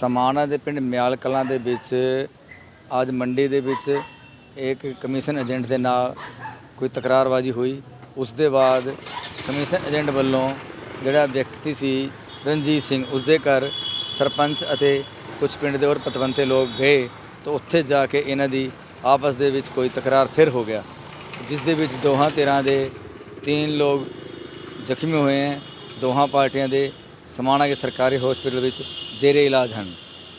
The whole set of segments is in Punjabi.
ਸਮਾਣਾ ਦੇ ਪਿੰਡ ਮਿਆਲ ਕਲਾਂ ਦੇ ਵਿੱਚ ਅੱਜ ਮੰਡੀ ਦੇ ਵਿੱਚ ਇੱਕ ਕਮਿਸ਼ਨ ਏਜੰਟ ਦੇ ਨਾਲ ਕੋਈ ਤਕਰਾਰਬਾਜ਼ੀ ਹੋਈ। ਉਸ ਦੇ ਬਾਅਦ ਕਮਿਸ਼ਨ ਏਜੰਟ ਵੱਲੋਂ ਜਿਹੜਾ ਵਿਅਕਤੀ ਸੀ ਰਣਜੀਤ ਸਿੰਘ, ਉਸ ਦੇ ਘਰ ਸਰਪੰਚ ਅਤੇ ਕੁਝ ਪਿੰਡ ਦੇ ਹੋਰ ਪਤਵੰਤੇ ਲੋਕ ਗਏ ਤਾਂ ਉੱਥੇ ਜਾ ਕੇ ਇਹਨਾਂ ਦੀ ਆਪਸ ਦੇ ਵਿੱਚ ਕੋਈ ਤਕਰਾਰ ਫਿਰ ਹੋ ਗਿਆ। ਜਿਸ ਦੇ ਵਿੱਚ ਦੋਹਾਂ ਧਿਰਾਂ ਦੇ ਤਿੰਨ ਲੋਕ ਜ਼ਖਮੀ ਹੋਏ ਹੈ। ਦੋਹਾਂ ਪਾਰਟੀਆਂ ਦੇ ਸਮਾਣਾ ਕੇ ਸਰਕਾਰੀ ਹਸਪਤਾਲ ਵਿੱਚ ਜੇਰੇ ਇਲਾਜ ਹਨ।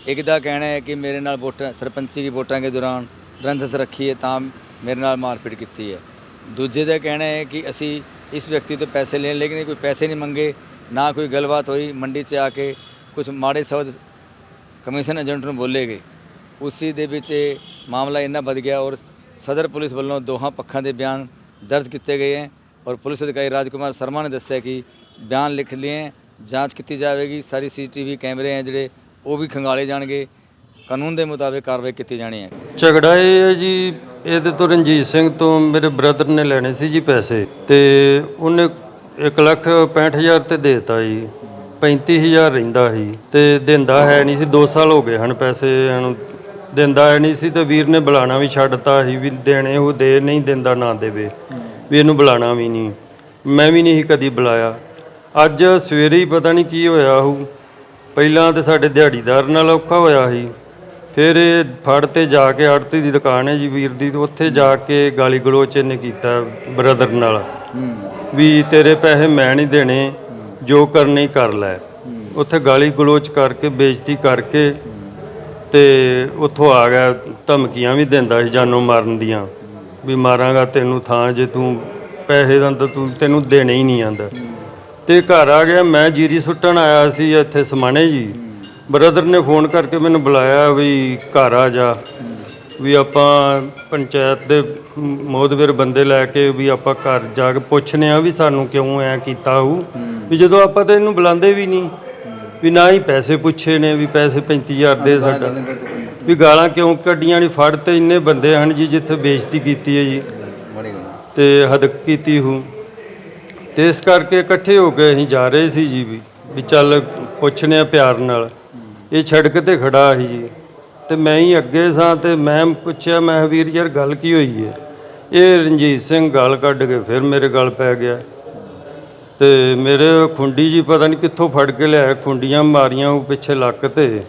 ਇੱਕ ਦਾ ਕਹਿਣਾ ਹੈ ਕਿ ਮੇਰੇ ਨਾਲ ਵੋਟਾਂ, ਸਰਪੰਚੀ ਦੀ ਵੋਟਾਂ ਦੇ ਦੌਰਾਨ ਰੰਜਸ ਰੱਖੀ ਹੈ, ਤਾਂ ਮੇਰੇ ਨਾਲ ਮਾਰਪੀਟ ਕੀਤੀ ਹੈ। ਦੂਜੇ ਦਾ ਕਹਿਣਾ ਹੈ ਕਿ ਅਸੀਂ ਇਸ ਵਿਅਕਤੀ ਤੋਂ ਪੈਸੇ ਲੈਣ, ਲੇਕਿਨ ਇਹ ਕੋਈ ਪੈਸੇ ਨਹੀਂ ਮੰਗੇ, ਨਾ ਕੋਈ ਗੱਲਬਾਤ ਹੋਈ, ਮੰਡੀ 'ਚ ਆ ਕੇ ਕੁਝ ਮਾੜੇ ਸ਼ਬਦ ਕਮਿਸ਼ਨ ਏਜੰਟ ਨੂੰ ਬੋਲੇ ਗਏ। ਉਸੇ ਦੇ ਵਿੱਚ ਇਹ ਮਾਮਲਾ ਇੰਨਾ ਵੱਧ ਗਿਆ ਔਰ ਸਦਰ ਪੁਲਿਸ ਵੱਲੋਂ ਦੋਹਾਂ ਪੱਖਾਂ ਦੇ ਬਿਆਨ ਦਰਜ ਕੀਤੇ ਗਏ ਹੈ ਔਰ ਪੁਲਿਸ ਅਧਿਕਾਰੀ ਰਾਜਕੁਮਾਰ ਸ਼ਰਮਾ ਨੇ ਦੱਸਿਆ ਕਿ ਬਿਆਨ ਲਿਖ ਲਏ ਜਾਂਚ ਕੀਤੀ ਜਾਵੇਗੀ। ਸਾਰੀ ਸੀਸੀਟੀਵੀ ਕੈਮਰੇ ਹੈ ਜਿਹੜੇ, ਉਹ ਵੀ ਖੰਗਾਲੇ ਜਾਣਗੇ। ਕਾਨੂੰਨ ਦੇ ਮੁਤਾਬਿਕ ਕਾਰਵਾਈ ਕੀਤੀ ਜਾਣੀ ਹੈ। ਝਗੜਾ ਇਹ ਹੈ ਜੀ, ਇਹਦੇ ਤੋਂ ਰਣਜੀਤ ਸਿੰਘ ਤੋਂ ਮੇਰੇ ਬ੍ਰਦਰ ਨੇ ਲੈਣੇ ਸੀ ਜੀ ਪੈਸੇ ਤੇ ਉਹਨੇ 1 ਲੱਖ 65000 ਤੇ ਦੇਤਾ ਜੀ। 35000 ਰਹਿੰਦਾ ਸੀ ਤੇ ਦਿੰਦਾ ਹੈ ਨਹੀਂ ਸੀ। 2 ਸਾਲ ਹੋ ਗਏ ਹਨ ਪੈਸੇ ਇਹਨੂੰ ਦਿੰਦਾ ਹੈ ਨਹੀਂ ਸੀ ਤੇ ਵੀਰ ਨੇ ਬੁਲਾਣਾ ਵੀ ਛੱਡਤਾ ਸੀ ਵੀ ਦੇਣੇ ਉਹ ਦੇ, ਨਹੀਂ ਦਿੰਦਾ ਨਾ ਦੇਵੇ। ਵੀ ਇਹਨੂੰ ਬੁਲਾਣਾ ਵੀ ਨਹੀਂ। ਮੈਂ ਵੀ ਨਹੀਂ ਸੀ ਕਦੀ ਬੁਲਾਇਆ। ਅੱਜ ਸਵੇਰੇ ਹੀ ਪਤਾ ਨਹੀਂ ਕੀ ਹੋਇਆ ਉਹ ਪਹਿਲਾਂ ਤੇ ਸਾਡੇ ਦਿਹਾੜੀਦਾਰ ਨਾਲ ਔਖਾ ਹੋਇਆ ਸੀ। ਫਿਰ ਇਹ ਫੜ ਤੇ ਜਾ ਕੇ ਆੜਤੀ ਦੀ ਦੁਕਾਨ ਹੈ ਜੀ ਵੀਰ ਦੀ ਤੇ ਉੱਥੇ ਜਾ ਕੇ ਗਾਲੀ ਗਲੋਚ ਇਹਨੇ ਕੀਤਾ ਬ੍ਰਦਰ ਨਾਲ। ਵੀ ਤੇਰੇ ਪੈਸੇ ਮੈਂ ਨਹੀਂ ਦੇਣੇ ਜੋ ਕਰਨੇ ਕਰ ਲੈ। ਉੱਥੇ ਗਾਲੀ ਗਲੋਚ ਕਰਕੇ ਬੇਇੱਜ਼ਤੀ ਕਰਕੇ ਤੇ ਉੱਥੋਂ ਆ ਗਿਆ ਧਮਕੀਆਂ ਵੀ ਦਿੰਦਾ ਸੀ ਜਾਨੋਂ ਮਾਰਨ ਦੀਆਂ। ਵੀ ਮਾਰਾਂਗਾ ਤੈਨੂੰ ਥਾਂ ਜੇ ਤੂੰ ਪੈਸੇ ਦਾ ਤੂੰ ਤੈਨੂੰ ਦੇਣੇ ਹੀ ਨਹੀਂ ਆਂਦਾ। ਤੇ ਘਰ ਆ ਗਿਆ ਮੈਂ ਜੀਰੀ ਸੁੱਟਣ ਆਇਆ ਸੀ ਇੱਥੇ ਸਮਾਣੇ ਜੀ। ਬ੍ਰਦਰ ਨੇ ਫੋਨ ਕਰਕੇ ਮੈਨੂੰ ਬੁਲਾਇਆ ਵੀ ਘਰ ਆ ਜਾ ਵੀ ਆਪਾਂ ਪੰਚਾਇਤ ਦੇ ਮੋਦਵਰ ਬੰਦੇ ਲੈ ਕੇ ਵੀ ਆਪਾਂ ਘਰ ਜਾ ਕੇ ਪੁੱਛਨੇ ਆ ਵੀ ਸਾਨੂੰ ਕਿਉਂ ਐ ਕੀਤਾ ਹੂ। ਵੀ ਜਦੋਂ ਆਪਾਂ ਤਾਂ ਇਹਨੂੰ ਬੁਲਾਉਂਦੇ ਵੀ ਨਹੀਂ ਵੀ ਨਾ ਹੀ ਪੈਸੇ ਪੁੱਛੇ ਨੇ ਵੀ ਪੈਸੇ 35000 ਦੇ ਸਾਡਾ। ਵੀ ਗਾਲਾਂ ਕਿਉਂ ਕੱਢੀਆਂ ਨਹੀਂ ਫੜ ਤੇ ਇੰਨੇ ਬੰਦੇ ਹਨ ਜੀ ਜਿੱਥੇ ਬੇਇੱਜ਼ਤੀ ਕੀਤੀ ਹੈ ਜੀ। ਤੇ ਹੱਦ ਕੀਤੀ ਹੂੰ। ਤੇ ਇਸ ਕਰਕੇ ਇਕੱਠੇ ਹੋ ਕੇ ਅਸੀਂ ਜਾ ਰਹੇ ਸੀ ਜੀ ਵੀ ਵੀ ਚੱਲ ਪੁੱਛਨੇ ਆ ਪਿਆਰ ਨਾਲ। ਇਹ ਸੜਕ ਤੇ ਖੜਾ ਸੀ ਜੀ। ਤੇ ਮੈਂ ਹੀ ਅੱਗੇ ਸਾਂ ਤੇ ਮੈਂ ਪੁੱਛਿਆ ਮੈਂ ਕਿਹਾ, ਵੀਰ ਯਾਰ ਗੱਲ ਕੀ ਹੋਈ ਹੈ? ਇਹ ਰਣਜੀਤ ਸਿੰਘ ਗਲ ਕੱਢ ਕੇ ਫਿਰ ਮੇਰੇ ਗਲ ਪੈ ਗਿਆ। ਤੇ ਮੇਰੇ ਖੁੰਡੀ ਜੀ ਪਤਾ ਨਹੀਂ ਕਿੱਥੋਂ ਫੜ ਕੇ ਲਿਆ ਖੁੰਡੀਆਂ ਮਾਰੀਆਂ ਉਹ ਪਿੱਛੇ ਲੱਕ ਤੇ।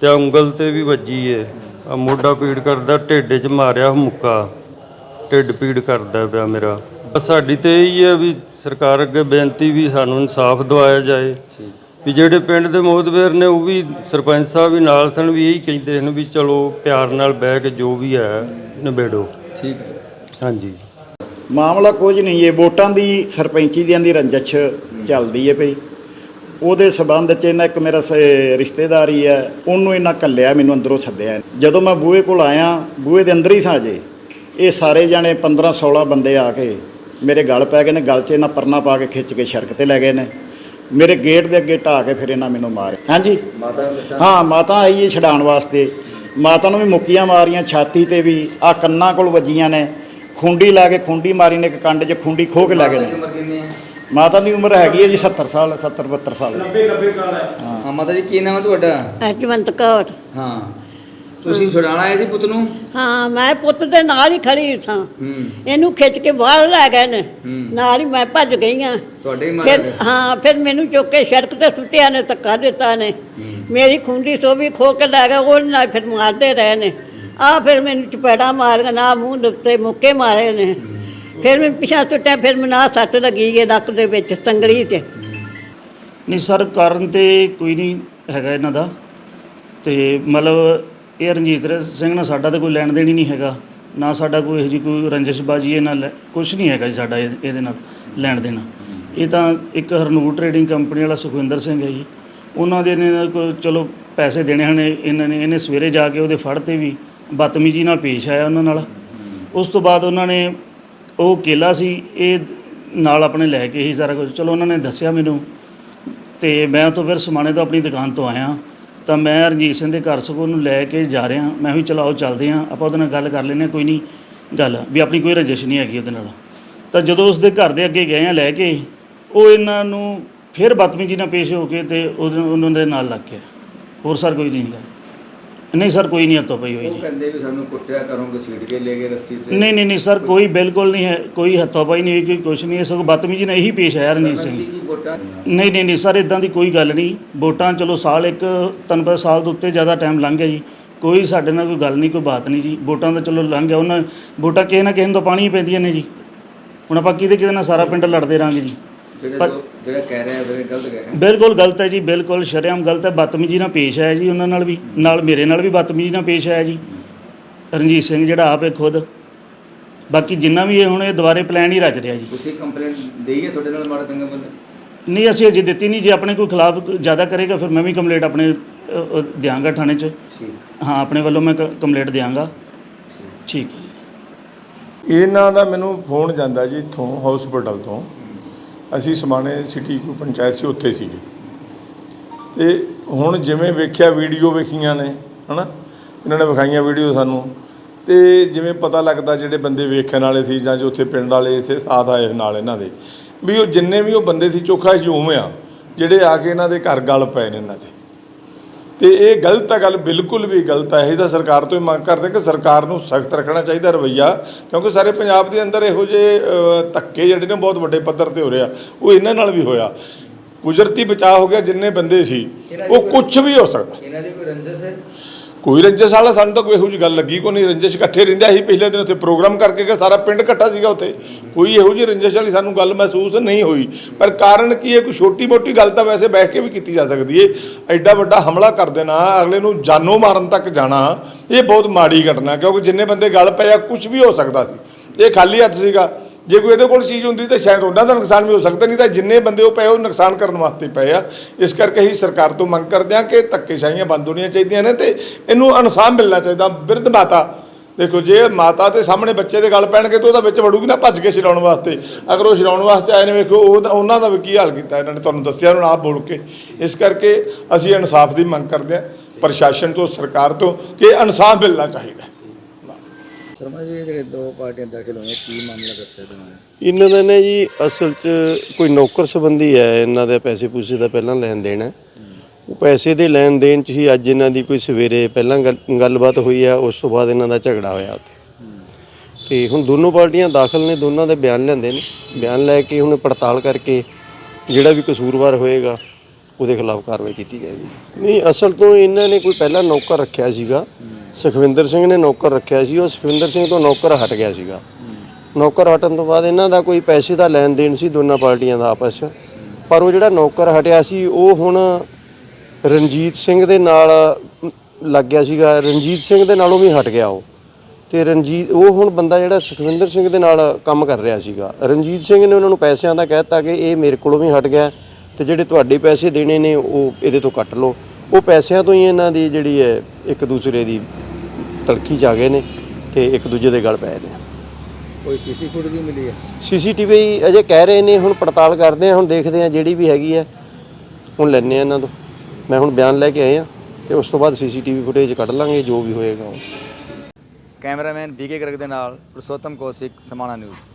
ਤੇ ਉਂਗਲ ਤੇ ਵੀ ਵੱਜੀ ਏ। ਆ ਮੋਢਾ ਪੀੜ ਕਰਦਾ ਢਿੱਡ 'ਚ ਮਾਰਿਆ ਮੁੱਕਾ। ਢਿੱਡ ਪੀੜ ਕਰਦਾ ਪਿਆ ਮੇਰਾ। ਸਾਡੀ ਤੇ ਇਹੀ ਹੈ ਵੀ ਸਰਕਾਰ ਅੱਗੇ ਬੇਨਤੀ ਵੀ ਸਾਨੂੰ ਇਨਸਾਫ ਦਿਵਾਇਆ ਜਾਏ। ਵੀ ਜਿਹੜੇ ਪਿੰਡ ਦੇ ਮੋਹਦਵੇਰ ਨੇ ਉਹ ਵੀ ਸਰਪੰਚ ਸਾਹਿਬ ਵੀ ਨਾਲ ਸਨ ਵੀ ਇਹੀ ਕਹਿੰਦੇ ਹਨ ਵੀ ਚਲੋ ਪਿਆਰ ਨਾਲ ਬਹਿ ਕੇ ਜੋ ਵੀ ਹੈ ਨਿਬੇੜੋ। ਠੀਕ ਹੈ। ਹਾਂਜੀ। ਮਾਮਲਾ ਕੁਝ ਨਹੀਂ ਇਹ ਵੋਟਾਂ ਦੀ ਸਰਪੰਚੀ ਦੀਆਂ ਦੀ ਰੰਜਿਸ਼ ਚੱਲਦੀ ਹੈ ਭਈ। ਉਹਦੇ ਸਬੰਧ 'ਚ ਇਹਨਾਂ ਇੱਕ ਮੇਰਾ ਸ- ਰਿਸ਼ਤੇਦਾਰੀ ਹੈ ਉਹਨੂੰ ਇਹਨਾਂ ਕੱਲਿਆ ਮੈਨੂੰ ਅੰਦਰੋਂ ਸੱਦਿਆ। ਜਦੋਂ ਮੈਂ ਬੂਹੇ ਕੋਲ ਆਇਆ ਬੂਹੇ ਦੇ ਅੰਦਰ ਹੀ ਸਾਂ ਜੇ ਇਹ ਸਾਰੇ ਜਾਣੇ 15 16 ਬੰਦੇ ਆ ਕੇ ਮੇਰੇ ਗਲ ਪੈ ਗਏ ਨੇ ਗਲ 'ਚ ਇਹਨਾਂ ਪਰਨਾ ਪਾ ਕੇ ਖਿੱਚ ਕੇ ਸੜਕ ਤੇ ਲੈ ਗਏ ਨੇ। ਮੇਰੇ ਗੇਟ ਦੇ ਅੱਗੇ ਢਾ ਕੇ ਫਿਰ ਇਹਨਾਂ ਮੈਨੂੰ ਮਾਰਿਆ ਹਾਂਜੀ? ਹਾਂ ਮਾਤਾ ਆਈ ਹੈ ਛਡਾਉਣ ਵਾਸਤੇ। ਮਾਤਾ ਨੂੰ ਵੀ ਮੁੱਕੀਆਂ ਮਾਰੀਆਂ ਛਾਤੀ ਤੇ ਵੀ ਆ ਕੰਨਾਂ ਕੋਲ ਵੱਜੀਆਂ ਨੇ। ਖੁੰਡੀ ਲਾ ਕੇ ਖੁੰਡੀ ਮਾਰੀ ਨੇ ਇੱਕ ਕੰਡ 'ਚ ਖੁੰਡੀ ਖੋਹ ਕੇ ਲੈ ਗਏ ਨੇ। ਮਾਤਾ ਦੀ ਉਮਰ ਹੈਗੀ ਹੈ ਜੀ 70 ਸਾਲ 70 72 ਸਾਲ। ਹਾਂ। ਮਾਤਾ ਜੀ ਕੀ ਨਾਮ ਹੈ ਤੁਹਾਡਾ? ਅਜਵੰਤ ਕੌਰ। ਹਾਂ। ਤੁਸੀਂ ਛੁਡਾਣਾ ਆਏ ਸੀ ਪੁੱਤ ਨੂੰ? ਹਾਂ ਮੈਂ ਪੁੱਤ ਦੇ ਨਾਲ ਹੀ ਖੜੀ ਸਾਂ। ਹੂੰ। ਇਹਨੂੰ ਖਿੱਚ ਕੇ ਬਾਹਰ ਲੈ ਗਏ ਨੇ। ਨਾਲ ਹੀ ਮੈਂ ਭੱਜ ਗਈ ਹਾਂ ਤੁਹਾਡੇ ਹੀ ਮਾਰਿਆ ਫਿਰ ਹਾਂ ਫਿਰ ਮੈਨੂੰ ਚੁੱਕ ਕੇ ਸੜਕ ਤੇ ਸੁੱਟਿਆ ਨੇ ਧੱਕਾ ਦਿੱਤਾ ਨੇ। ਮੇਰੀ ਖੁੰਡੀ ਸੋ ਵੀ ਖੋ ਕੇ ਲੈ ਗਏ ਉਹ ਨਾਲ ਫਿਰ ਮਾਰਦੇ ਰਹੇ ਨੇ। ਆ ਫਿਰ ਮੈਨੂੰ ਚਪੇੜਾ ਮਾਰੀਆਂ ਨਾ ਮੂੰਹ ਦੇ ਉੱਤੇ ਮੁੱਕੇ ਮਾਰੇ ਨੇ। ਫਿਰ ਮੈਂ ਪਿਛਾ ਸੁੱਟਿਆ ਫਿਰ ਮੈਨੂੰ ਆਹ ਸੱਟ ਲੱਗੀ ਹੈ ਲੱਕ ਦੇ ਵਿੱਚ ਤੰਗੜੀ 'ਚ। ਨਹੀਂ ਸਰ ਕਾਰਨ ਤੇ ਕੋਈ ਨਹੀਂ ਹੈਗਾ ਇਹਨਾਂ ਦਾ। ਤੇ ਮਤਲਬ ਇਹ ਰਣਜੀਤ ਸਿੰਘ ਨਾਲ ਸਾਡਾ ਤਾਂ ਕੋਈ ਲੈਣ ਦੇਣ ਹੀ ਨਹੀਂ ਹੈਗਾ। ਨਾ ਸਾਡਾ ਕੋਈ ਇਹੋ ਜਿਹੀ ਕੋਈ ਰੰਜਿਸ਼ਬਾਜੀ ਇਹ ਨਾਲ ਕੁਝ ਨਹੀਂ ਹੈਗਾ ਜੀ ਸਾਡਾ ਇਹ- ਇਹਦੇ ਨਾਲ ਲੈਣ ਦੇਣਾ। ਇਹ ਤਾਂ ਇੱਕ ਹਰਨੂਰ ਟਰੇਡਿੰਗ ਕੰਪਨੀ ਵਾਲਾ ਸੁਖਵਿੰਦਰ ਸਿੰਘ ਹੈ ਜੀ। ਉਹਨਾਂ ਦੇ ਨੇ ਕੋਈ ਚਲੋ ਪੈਸੇ ਦੇਣੇ ਹਨ ਇਹਨਾਂ ਨੇ ਇਹਨੇ ਸਵੇਰੇ ਜਾ ਕੇ ਉਹਦੇ ਫੜ ਤੇ ਵੀ ਬਦਤਮੀਜੀ ਨਾਲ ਪੇਸ਼ ਆਇਆ ਉਹਨਾਂ ਨਾਲ। ਉਸ ਤੋਂ ਬਾਅਦ ਉਹਨਾਂ ਨੇ ਉਹ ਕੇਲਾ ਸੀ, ਇਹ ਨਾਲ ਆਪਣੇ ਲੈ ਕੇ ਹੀ ਸਾਰਾ ਕੁਝ ਚਲੋ ਉਹਨਾਂ ਨੇ ਦੱਸਿਆ ਮੈਨੂੰ ਤੇ ਮੈਂ ਤੋਂ ਫਿਰ ਸਮਾਣੇ ਤੋਂ ਆਪਣੀ ਦੁਕਾਨ ਤੋਂ ਆਇਆ। ਤਾਂ ਮੈਂ ਰਣਜੀਤ ਸਿੰਘ ਦੇ ਘਰ ਸਗੋਂ ਨੂੰ ਲੈ ਕੇ ਜਾ ਰਿਹਾ। ਮੈਂ ਵੀ ਚਲਾਓ ਚੱਲਦੇ ਹਾਂ, ਆਪਾਂ ਉਹਦੇ ਨਾਲ ਗੱਲ ਕਰ ਲੈਂਦੇ ਹਾਂ, ਕੋਈ ਨਹੀਂ, ਗੱਲ ਵੀ ਆਪਣੀ ਕੋਈ ਰੰਜਿਸ਼ ਨਹੀਂ ਹੈਗੀ ਉਹਦੇ ਨਾਲ। ਤਾਂ ਜਦੋਂ ਉਸਦੇ ਘਰ ਦੇ ਅੱਗੇ ਗਏ ਆ ਲੈ ਕੇ, ਉਹ ਇਹਨਾਂ ਨੂੰ ਫਿਰ ਬਦਤਮੀਜੀ ਨਾਲ ਪੇਸ਼ ਹੋ ਕੇ ਤੇ ਉਹਨਾਂ ਦੇ ਨਾਲ ਲੱਗ ਗਿਆ। ਹੋਰ ਸਰ ਕੋਈ ਨਹੀਂ ਗੱਲ ਨਹੀਂ ਸਰ ਕੋਈ ਨਹੀਂ ਹੱਥੋਂ ਪਈ ਹੋਈ ਉਹ ਜੀ। ਕਹਿੰਦੇ ਵੀ ਸਾਨੂੰ ਕੁੱਟਿਆ ਕਰੋਗੇ ਸੀਟ ਕੇ ਲੈ ਗਏ ਰੱਸੀ ਤੇ। ਨਹੀਂ ਨਹੀਂ ਨਹੀਂ ਸਰ ਕੋਈ ਬਿਲਕੁਲ ਨਹੀਂ ਹੈ ਕੋਈ ਹੱਥੋਂ ਪਾਈ ਨਹੀਂ ਹੋਈ ਕੋਈ ਕੁਛ ਨਹੀਂ ਹੈ। ਸਗੋਂ ਬਦਤਮੀਜੀ ਨਾਲ ਇਹੀ ਪੇਸ਼ ਆਇਆ ਰਣਜੀਤ ਸਿੰਘ। ਕੀ ਵੋਟਾਂ? ਨਹੀਂ ਨਹੀਂ ਨਹੀਂ ਸਰ ਇਦਾਂ ਦੀ ਕੋਈ ਗੱਲ ਨਹੀਂ। ਵੋਟਾਂ ਚਲੋ ਸਾਲ ਇੱਕ ਤੁਹਾਨੂੰ ਪਤਾ ਸਾਲ ਦੇ ਉੱਤੇ ਜ਼ਿਆਦਾ ਟਾਈਮ ਲੰਘ ਗਿਆ ਜੀ। ਕੋਈ ਸਾਡੇ ਨਾਲ ਕੋਈ ਗੱਲ ਨਹੀਂ ਕੋਈ ਬਾਤ ਨਹੀਂ ਜੀ। ਵੋਟਾਂ ਤਾਂ ਚਲੋ ਲੰਘ ਗਿਆ। ਉਹਨਾਂ ਵੋਟਾਂ ਕਿਸੇ ਨਾ ਕਿਸੇ ਨੂੰ ਤਾਂ ਪਾਣੀ ਹੀ ਪੈਂਦੀਆਂ ਨੇ ਜੀ। ਹੁਣ ਆਪਾਂ ਕਿਹਦੇ ਕਿਹਦੇ ਨਾਲ ਸਾਰਾ ਪਿੰਡ ਲੜਦੇ ਰਾਂਗੇ ਜੀ। ਪਰ- ਜਿਹੜਾ ਕਹਿ ਰਿਹਾ ਫਿਰ ਗਲਤ ਕਹਿ ਰਿਹਾ ਬਿਲਕੁਲ ਗਲਤ ਹੈ ਜੀ ਬਿਲਕੁਲ ਸ਼ਰੇਆਮ ਗਲਤ ਹੈ। ਬਦਤਮੀਜੀ ਨਾਲ ਪੇਸ਼ ਆਇਆ ਜੀ ਉਹਨਾਂ ਨਾਲ ਵੀ। ਨਾਲ ਮੇਰੇ ਨਾਲ ਵੀ ਬਦਤਮੀਜੀ ਨਾਲ ਪੇਸ਼ ਆਇਆ ਜੀ। ਰਣਜੀਤ ਸਿੰਘ ਜਿਹੜਾ ਆਪ ਖੁਦ। ਬਾਕੀ ਜਿੰਨਾ ਵੀ ਇਹ ਹੁਣ ਇਹ ਦੁਬਾਰੇ ਪਲਾਨ ਹੀ ਰਚ ਰਿਹਾ ਜੀ। ਤੁਸੀਂ ਕੰਪਲੇਂਟ ਦੇਈਏ ਤੁਹਾਡੇ ਨਾਲ ਮਾੜਾ ਚੰਗਾ ਬੰਦਾ? ਨਹੀਂ ਅਸੀਂ ਅਜੇ ਦਿੱਤੀ ਨਹੀਂ। ਜੇ ਆਪਣੇ ਕੋਈ ਖਿਲਾਫ ਜ਼ਿਆਦਾ ਕਰੇਗਾ ਫਿਰ ਮੈਂ ਵੀ ਕੰਪਲੇਂਟ ਆਪਣੇ ਦਿਆਂਗਾ ਥਾਣੇ 'ਚ। ਠੀਕ। ਹਾਂ ਆਪਣੇ ਵੱਲੋਂ ਮੈਂ ਕੰਪਲੇਂਟ ਦਿਆਂਗਾ। ਠੀਕ। ਹੈ। ਇਹਨਾਂ ਦਾ ਮੈਨੂੰ ਫੋਨ ਜਾਂਦਾ ਜੀ ਇੱਥੋਂ ਹਸਪੀਟਲ ਤੋਂ। ਅਸੀਂ ਸਮਾਣੇ ਸਿਟੀ ਕੋਈ ਪੰਚਾਇਤ ਸੀ, ਉੱਥੇ ਸੀਗੇ। ਤੇ ਹੁਣ ਜਿਵੇਂ ਵੇਖਿਆ ਵੀਡੀਓ ਵੇਖੀਆਂ ਨੇ, ਹਨਾ? ਇਹਨਾਂ ਨੇ ਵਿਖਾਈਆਂ ਵੀਡੀਓ ਸਾਨੂੰ। ਤੇ ਜਿਵੇਂ ਪਤਾ ਲੱਗਦਾ ਜਿਹੜੇ ਬੰਦੇ ਵੇਖਣ ਵਾਲੇ ਸੀ ਜਾਂ ਜੋ ਉੱਥੇ ਪਿੰਡ ਵਾਲੇ ਇਸੇ ਸਾਥ ਆਏ ਨਾਲ ਇਹਨਾਂ ਦੇ, ਵੀ ਉਹ ਜਿੰਨੇ ਵੀ ਉਹ ਬੰਦੇ ਸੀ, ਚੋਖਾ ਹਜੂਮ ਆ, ਜਿਹੜੇ ਆ ਕੇ ਇਹਨਾਂ ਦੇ ਘਰ ਗੱਲ ਪਏ ਨੇ ਇਹਨਾਂ ਦੇ। ਤੇ ਇਹ ਗਲਤ ਹੈ, ਗੱਲ ਬਿਲਕੁਲ ਵੀ ਗਲਤ ਹੈ। ਇਹ ਤਾਂ ਸਰਕਾਰ ਤੋਂ ਹੀ ਮੰਗ ਕਰਦੇ ਕਿ ਸਰਕਾਰ ਨੂੰ ਸਖਤ ਰੱਖਣਾ ਚਾਹੀਦਾ ਰਵੱਈਆ, ਕਿਉਂਕਿ ਸਾਰੇ ਪੰਜਾਬ ਦੇ ਅੰਦਰ ਇਹੋ ਜਿਹੇ ਧੱਕੇ ਜਿਹੜੇ ਨੇ ਬਹੁਤ ਵੱਡੇ ਪੱਧਰ ਤੇ ਹੋ ਰਿਹਾ ਉਹ ਇਹਨਾਂ ਨਾਲ ਵੀ ਹੋਇਆ। ਕੁਦਰਤੀ ਬਚਾਅ ਹੋ ਗਿਆ, ਜਿੰਨੇ ਬੰਦੇ ਸੀ, ਉਹ ਕੁਝ ਵੀ ਹੋ ਸਕਦਾ। ਇਹਨਾਂ ਦੀ ਕੋਈ ਰੰਜਸ ਹੈ? ਕੋਈ ਰੰਜਿਸ਼ ਵਾਲਾ, ਸਾਨੂੰ ਤਾਂ ਕੋਈ ਇਹੋ ਜਿਹੀ ਗੱਲ ਲੱਗੀ, ਕੋਈ ਨਹੀਂ, ਰੰਜਿਸ਼ ਇਕੱਠੇ ਰਹਿੰਦੇ ਸੀ ਪਿਛਲੇ ਦਿਨ ਉੱਥੇ ਪ੍ਰੋਗਰਾਮ ਕਰਕੇ ਕਿ ਸਾਰਾ ਪਿੰਡ ਇਕੱਠਾ ਸੀਗਾ ਉੱਥੇ। ਕੋਈ ਇਹੋ ਜਿਹੀ ਰੰਜਿਸ਼ ਵਾਲੀ ਸਾਨੂੰ ਗੱਲ ਮਹਿਸੂਸ ਨਹੀਂ ਹੋਈ। ਪਰ ਕਾਰਨ ਕੀ ਹੈ? ਕੋਈ ਛੋਟੀ ਮੋਟੀ ਗੱਲ ਤਾਂ ਵੈਸੇ ਬਹਿ ਕੇ ਵੀ ਕੀਤੀ ਜਾ ਸਕਦੀ ਏ। ਐਡਾ ਵੱਡਾ ਹਮਲਾ ਕਰ ਦੇਣਾ, ਅਗਲੇ ਨੂੰ ਜਾਨੋਂ ਮਾਰਨ ਤੱਕ ਜਾਣਾ, ਇਹ ਬਹੁਤ ਮਾੜੀ ਘਟਨਾ, ਕਿਉਂਕਿ ਜਿੰਨੇ ਬੰਦੇ ਗੱਲ ਪਏ ਆ ਕੁਝ ਵੀ ਹੋ ਸਕਦਾ ਸੀ। ਇਹ ਖਾਲੀ ਹੱਥ ਸੀਗਾ। ਜੇ ਕੋਈ ਇਹਦੇ ਕੋਲ ਚੀਜ਼ ਹੁੰਦੀ ਤਾਂ ਸ਼ਾਇਦ ਉਹਨਾਂ ਦਾ ਨੁਕਸਾਨ ਵੀ ਹੋ ਸਕਦਾ, ਨਹੀਂ ਤਾਂ ਜਿੰਨੇ ਬੰਦੇ ਉਹ ਪਏ ਉਹ ਨੁਕਸਾਨ ਕਰਨ ਵਾਸਤੇ ਪਏ ਆ। ਇਸ ਕਰਕੇ ਹੀ ਸਰਕਾਰ ਤੋਂ ਮੰਗ ਕਰਦੇ ਆ ਕਿ ਧੱਕੇਸ਼ਾਹੀਆਂ ਬੰਦ ਹੋਣੀਆਂ ਚਾਹੀਦੀਆਂ ਨੇ ਤੇ ਇਹਨੂੰ ਇਨਸਾਫ ਮਿਲਣਾ ਚਾਹੀਦਾ। ਬਿਰਧ ਮਾਤਾ, ਦੇਖੋ ਜੇ ਮਾਤਾ ਦੇ ਸਾਹਮਣੇ ਬੱਚੇ ਦੇ ਗੱਲ ਪੈਣਗੇ ਤਾਂ ਉਹਦਾ ਵਿੱਚ ਵੜੂਗੀ ਨਾ ਭੱਜ ਕੇ ਛਡਾਉਣ ਵਾਸਤੇ। ਅਗਰ ਉਹ ਛਡਾਉਣ ਵਾਸਤੇ ਆਏ ਨੇ, ਵੇਖੋ ਉਹਦਾ ਉਹਨਾਂ ਦਾ ਵੀ ਕੀ ਹਾਲ ਕੀਤਾ ਇਹਨਾਂ ਨੇ, ਤੁਹਾਨੂੰ ਦੱਸਿਆ ਉਹਨਾਂ ਆਪ ਬੋਲ ਕੇ। ਇਸ ਕਰਕੇ ਅਸੀਂ ਇਨਸਾਫ ਦੀ ਮੰਗ ਕਰਦੇ ਆ ਪ੍ਰਸ਼ਾਸਨ ਤੋਂ, ਸਰਕਾਰ ਤੋਂ ਕਿ ਇਨਸਾਫ ਮਿਲਣਾ ਚਾਹੀਦਾ। ਸ਼ਰਮਾ ਜੀ, ਜਿਹੜੇ ਦੋ ਪਾਰਟੀਆਂ ਦਾਖਲ ਹੋਈਆਂ, ਕੀ ਮਾਮਲਾ ਦੱਸਿਆ ਤੁਹਾਨੂੰ? ਇਹਨਾਂ ਦਾ ਨੇ ਜੀ, ਅਸਲ 'ਚ ਕੋਈ ਨੌਕਰ ਸੰਬੰਧੀ ਹੈ, ਇਹਨਾਂ ਦੇ ਪੈਸੇ ਪੂਸੇ ਦਾ ਪਹਿਲਾਂ ਲੈਣ ਦੇਣ ਹੈ। ਉਹ ਪੈਸੇ ਦੇ ਲੈਣ ਦੇਣ 'ਚ ਹੀ ਅੱਜ ਇਹਨਾਂ ਦੀ ਕੋਈ ਸਵੇਰੇ ਪਹਿਲਾਂ ਗੱਲ- ਗੱਲਬਾਤ ਹੋਈ ਹੈ ਉਸ ਤੋਂ ਬਾਅਦ ਇਹਨਾਂ ਦਾ ਝਗੜਾ ਹੋਇਆ ਉੱਥੇ। ਤੇ ਹੁਣ ਦੋਨੋਂ ਪਾਰਟੀਆਂ ਦਾਖਲ ਨੇ, ਦੋਨਾਂ ਦੇ ਬਿਆਨ ਲੈਂਦੇ ਨੇ। ਬਿਆਨ ਲੈ ਕੇ ਹੁਣ ਪੜਤਾਲ ਕਰਕੇ ਜਿਹੜਾ ਵੀ ਕਸੂਰਵਾਰ ਹੋਏਗਾ, ਉਹਦੇ ਖਿਲਾਫ ਕਾਰਵਾਈ ਕੀਤੀ ਜਾਏਗੀ। ਨਹੀਂ, ਅਸਲ ਤੋਂ ਇਹਨਾਂ ਨੇ ਕੋਈ ਪਹਿਲਾਂ ਨੌਕਰ ਰੱਖਿਆ ਸੀਗਾ। ਸੁਖਵਿੰਦਰ ਸਿੰਘ ਨੇ ਨੌਕਰ ਰੱਖਿਆ ਸੀ, ਉਹ ਸੁਖਵਿੰਦਰ ਸਿੰਘ ਤੋਂ ਨੌਕਰ ਹਟ ਗਿਆ ਸੀਗਾ। ਨੌਕਰ ਹਟਣ ਤੋਂ ਬਾਅਦ ਇਹਨਾਂ ਦਾ ਕੋਈ ਪੈਸੇ ਦਾ ਲੈਣ ਦੇਣ ਸੀ, ਦੋਨਾਂ ਪਾਰਟੀਆਂ ਦਾ ਆਪਸ 'ਚ। ਪਰ ਉਹ ਜਿਹੜਾ ਨੌਕਰ ਹਟਿਆ ਸੀ, ਉਹ ਹੁਣ ਰਣਜੀਤ ਸਿੰਘ ਦੇ ਨਾਲ ਲੱਗ ਗਿਆ ਸੀਗਾ। ਰਣਜੀਤ ਸਿੰਘ ਦੇ ਨਾਲੋਂ ਵੀ ਹਟ ਗਿਆ ਉਹ। ਤੇ ਰਣਜੀਤ, ਉਹ ਹੁਣ ਬੰਦਾ ਜਿਹੜਾ ਸੁਖਵਿੰਦਰ ਸਿੰਘ ਦੇ ਨਾਲ ਕੰਮ ਕਰ ਰਿਹਾ ਸੀਗਾ। ਰਣਜੀਤ ਸਿੰਘ ਨੇ ਉਹਨਾਂ ਨੂੰ ਪੈਸਿਆਂ ਦਾ ਕਹਿਤਾ ਕਿ ਇਹ ਮੇਰੇ ਕੋਲੋਂ ਵੀ ਹਟ ਗਿਆ, ਤੇ ਜਿਹੜੇ ਤੁਹਾਡੇ ਪੈਸੇ ਦੇਣੇ ਨੇ, ਉਹ ਇਹਦੇ ਤੋਂ ਕੱਟ ਲਓ। ਉਹ ਪੈਸਿਆਂ ਤੋਂ ਹੀ ਇਹਨਾਂ ਦੀ ਜਿਹੜੀ ਹੈ ਇੱਕ ਦੂਸਰੇ ਦੀ ਤਲਖੀ ਚ ਆ ਗਏ ਨੇ ਤੇ ਇੱਕ ਦੂਜੇ ਦੇ ਗਲ ਪਏ ਨੇ। ਕੋਈ ਸੀਸੀ ਫੁਟੇਜ ਵੀ ਮਿਲੀ ਹੈ? ਸੀਸੀਟੀਵੀ ਅਜੇ ਕਹਿ ਰਹੇ ਨੇ ਹੁਣ ਪੜਤਾਲ ਕਰਦੇ ਆ ਹੁਣ ਦੇਖਦੇ ਆ ਜਿਹੜੀ ਵੀ ਹੈਗੀ ਹੈ। ਹੁਣ ਲੈਣੇ ਆ ਇਹਨਾਂ ਤੋਂ। ਮੈਂ ਹੁਣ ਬਿਆਨ ਲੈ ਕੇ ਆਏ ਆ ਤੇ ਉਸ ਤੋਂ ਬਾਅਦ ਸੀਸੀਟੀਵੀ ਫੁਟੇਜ ਕੱਢ ਲਾਂਗੇ ਜੋ ਵੀ ਹੋਏਗਾ ਉਹ। ਕੈਮਰਾਮੈਨ ਬੀਕੇ ਗਰਗ ਦੇ ਨਾਲ ਪੁਰਸ਼ੋਤਮ ਕੌਸ਼ਿਕ ਸਮਾਣਾ ਨਿਊਜ਼।